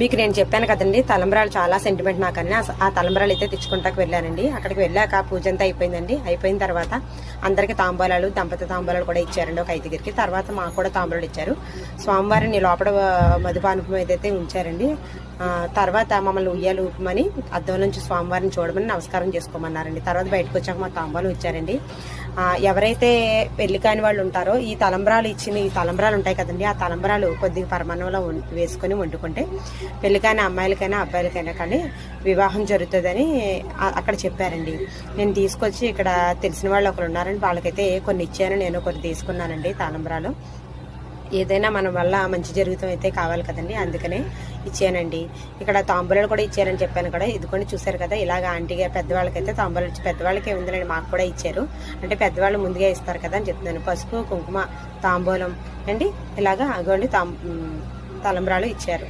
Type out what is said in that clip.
మీకు నేను చెప్పాను కదండి తలంబరాలు చాలా సెంటిమెంట్ నాకని. ఆ- ఆ తలంబరాలు అయితే తెచ్చుకుంటాకు వెళ్ళానండి. అక్కడికి వెళ్ళాక పూజ అంతా అయిపోయిందండి. అయిపోయిన తర్వాత అందరికి తాంబూలాలు దంపతి తాంబూలాలు కూడా ఇచ్చారండి. ఒక ఐదుగురికి. తర్వాత మాకు కూడా తాంబూలాలు ఇచ్చారు. స్వామివారిని లోపల మధుపానుపం ఏదైతే ఉంచారండి తర్వాత మమ్మల్ని ఉయ్యాలు ఊపమని అద్దం నుంచి స్వామివారిని చూడమని నమస్కారం చేసుకోమన్నారండి. తర్వాత బయటకు వచ్చాక మా తాంబూలం ఇచ్చారండి. ఎవరైతే పెళ్ళి కాని వాళ్ళు ఉంటారో ఈ తలంబరాలు ఇచ్చిన ఈ తలంబరాలు ఉంటాయి కదండి ఆ తలంబరాలు కొద్దిగా పరమాన్నంలో వేసుకొని వండుకుంటే పెళ్ళికైనా అమ్మాయిలకైనా అబ్బాయిలకైనా కానీ వివాహం జరుగుతుందని అక్కడ చెప్పారండి. నేను తీసుకొచ్చి ఇక్కడ తెలిసిన వాళ్ళు ఒకరు ఉన్నారండి. వాళ్ళకైతే కొన్ని ఇచ్చాను నేను కొన్ని తీసుకున్నానండి తాళంబరాలు. ఏదైనా మన వల్ల మంచి జరుగుతాం అయితే కావాలి కదండి అందుకనే ఇచ్చానండి. ఇక్కడ తాంబూలాలు కూడా ఇచ్చారని చెప్పాను కదా ఇది కూడా చూశారు కదా ఇలాగ ఆంటీగా పెద్దవాళ్ళకైతే తాంబూలాలు ఇచ్చి పెద్దవాళ్ళకే ఉందండి మాకు కూడా ఇచ్చారు. అంటే పెద్దవాళ్ళు ముందుగా ఇస్తారు కదా అని చెప్తున్నాను. పసుపు కుంకుమ తాంబూలం అండి ఇలాగా అగోండి తాం తలంబరాలు ఇచ్చారు.